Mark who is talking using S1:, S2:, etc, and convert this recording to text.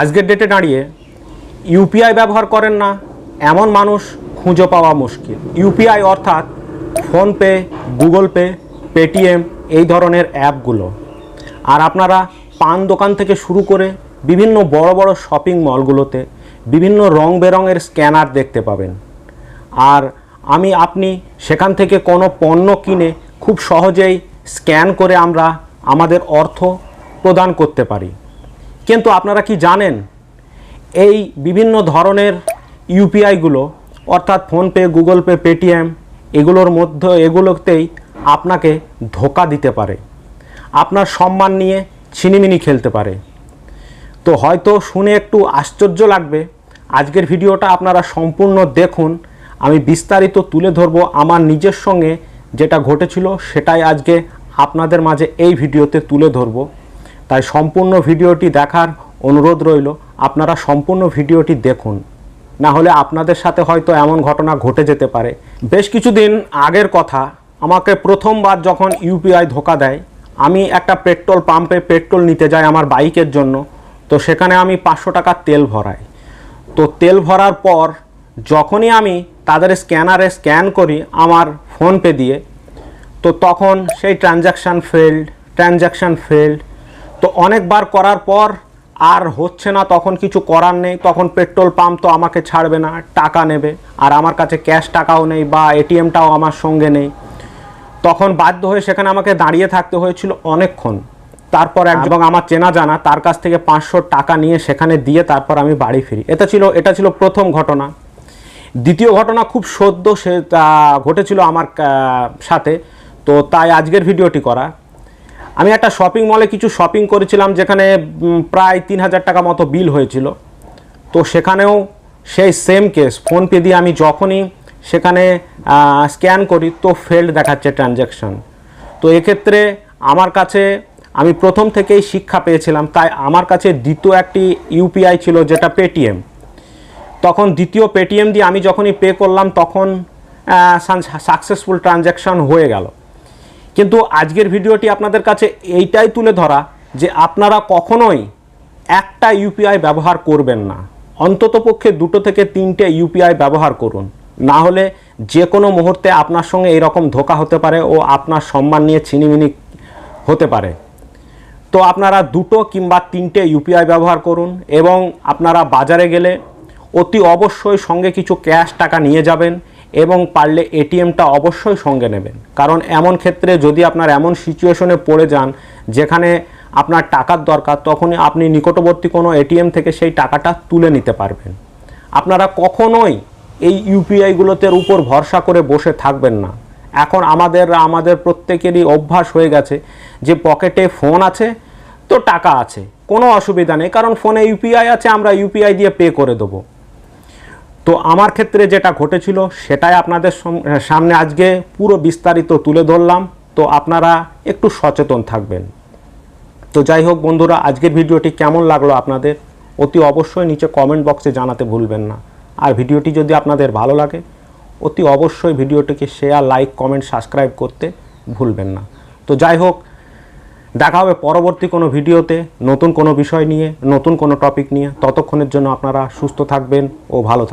S1: আজকের ডেটে দাঁড়িয়ে ইউপিআই ব্যবহার করেন না, এমন মানুষ খুঁজে পাওয়া মুশকিল। ইউপিআই অর্থাৎ ফোনপে গুগল পে পেটিএম এই ধরনের অ্যাপগুলো আর আপনারা পান দোকান থেকে শুরু করে বিভিন্ন বড় বড় শপিং মলগুলোতে বিভিন্ন রং বেরঙের স্ক্যানার দেখতে পাবেন। আর আমি, আপনি সেখান থেকে কোনো পণ্য কিনে খুব সহজেই স্ক্যান করে আমরা আমাদের অর্থ প্রদান করতে পারি। কিন্তু আপনারা কি জানেন, এই বিভিন্ন ধরনের ইউপিআইগুলো অর্থাৎ ফোনপে গুগল পে, পেটিএম, এগুলোর মধ্যে, এগুলোতেই আপনাকে ধোকা দিতে পারে। আপনার সম্মান নিয়ে ছিনিমিনি খেলতে পারে। তো হয়তো শুনে একটু আশ্চর্য লাগবে, আজকের ভিডিওটা আপনারা সম্পূর্ণ দেখুন, আমি বিস্তারিত তুলে ধরবো আমার নিজের সঙ্গে যেটা ঘটেছিল, সেটাই আজকে আপনাদের মাঝে এই ভিডিওতে তুলে ধরবো। তাই সম্পূর্ণ ভিডিওটি দেখার অনুরোধ রইল, আপনারা সম্পূর্ণ ভিডিওটি দেখুন। না হলে আপনাদের সাথে হয়তো এমন ঘটনা ঘটে যেতে পারে। বেশ কিছুদিন আগের কথা, আমাকে প্রথমবার যখন ইউপিআই ধোকা দেয়, আমি একটা পেট্রোল পাম্পে পেট্রোল নিতে যাই আমার বাইকের জন্য, তো সেখানে আমি পাঁচশো টাকার তেল ভরাই। তো তেল ভরার পর যখনই আমি তাদের স্ক্যানারে স্ক্যান করি আমার ফোনপে দিয়ে, তো তখন সেই ট্রানজ্যাকশান ফেল্ড ট্রানজ্যাকশান ফেল্ড তো অনেকবার করার পর আর হচ্ছে না তখন কিছু করার নেই তখন পেট্রোল পাম্প তো আমাকে ছাড়বে না টাকা নেবে আর আমার কাছে ক্যাশ টাকাও নেই বা এটিএমটাও আমার সঙ্গে নেই। তখন বাধ্য হয়ে সেখানে আমাকে দাঁড়িয়ে থাকতে হয়েছিল অনেকক্ষণ। তারপর এবং আমার চেনা জানা তার কাছ থেকে পাঁচশো টাকা নিয়ে সেখানে দিয়ে তারপর আমি বাড়ি ফিরি। এটা ছিল এটা ছিল প্রথম ঘটনা। দ্বিতীয় ঘটনা খুব সদ্য সে ঘটেছিল আমার সাথে। তো তাই আজকের ভিডিওটি করা। আমি একটা শপিং মলে কিছু শপিং করেছিলাম যেখানে প্রায় তিন হাজার টাকা মতো বিল হয়েছিল। তো সেখানেও সেই সেম কেস ফোনপে দিয়ে আমি যখনই সেখানে স্ক্যান করি তো ফেল্ড দেখাচ্ছে ট্রানজ্যাকশন তো এক্ষেত্রে আমার কাছে, আমি প্রথম থেকেই শিক্ষা পেয়েছিলাম, তাই আমার কাছে দ্বিতীয় একটি ইউপিআই ছিল যেটা পেটিএম তখন দ্বিতীয় পেটিএম দিয়ে আমি যখনই পে করলাম তখন সাকসেসফুল ট্রানজ্যাকশন হয়ে গেল। কিন্তু আজকের ভিডিওটি আপনাদের কাছে এইটাই তুলে ধরা যে আপনারা কখনোই একটা ইউপিআই ব্যবহার করবেন না। অন্ততপক্ষে দুটো থেকে তিনটে ইউপিআই ব্যবহার করুন। না হলে যে কোনো মুহূর্তে আপনার সঙ্গে এরকম ধোকা হতে পারে ও আপনার সম্মান নিয়ে ছিনিমিনি হতে পারে। তো আপনারা দুটো কিংবা তিনটে ইউপিআই ব্যবহার করুন এবং আপনারা বাজারে গেলে অতি অবশ্যই সঙ্গে কিছু ক্যাশ টাকা নিয়ে যাবেন এবং পারলে এটিএমটা অবশ্যই সঙ্গে নেবেন। কারণ এমন ক্ষেত্রে যদি আপনার এমন সিচুয়েশনে পড়ে যান, যেখানে আপনার টাকার দরকার, তখনই আপনি নিকটবর্তী কোনো এটিএম থেকে সেই টাকাটা তুলে নিতে পারবেন। আপনারা কখনোই এই ইউপিআইগুলোতে উপর ভরসা করে বসে থাকবেন না। এখন আমাদের আমাদের প্রত্যেকেরই অভ্যাস হয়ে গেছে যে পকেটে ফোন আছে তো টাকা আছে, কোনো অসুবিধা নেই, কারণ ফোনে ইউপিআই আছে, আমরা ইউপিআই দিয়ে পে করে দেবো। তো আমার ক্ষেত্রে যেটা ঘটেছিল, সেটাই আপনাদের সামনে আজকে পুরো বিস্তারিত তুলে ধরলাম। তো আপনারা একটু সচেতন থাকবেন। তো যাই হোক বন্ধুরা, আজকের ভিডিওটি কেমন লাগল আপনাদের? অতি অবশ্যই নিচে কমেন্ট বক্সে জানাতে ভুলবেন না। আর ভিডিওটি যদি আপনাদের ভালো লাগে, অতি অবশ্যই ভিডিওটিকে শেয়ার লাইক কমেন্ট সাবস্ক্রাইব করতে ভুলবেন না। তো যাই হোক, দেখা হবে পরবর্তী কোনো ভিডিওতে নতুন কোনো বিষয় নিয়ে, নতুন কোনো টপিক নিয়ে। ততক্ষণের জন্য আপনারা সুস্থ থাকবেন ও ভালো থাকবেন।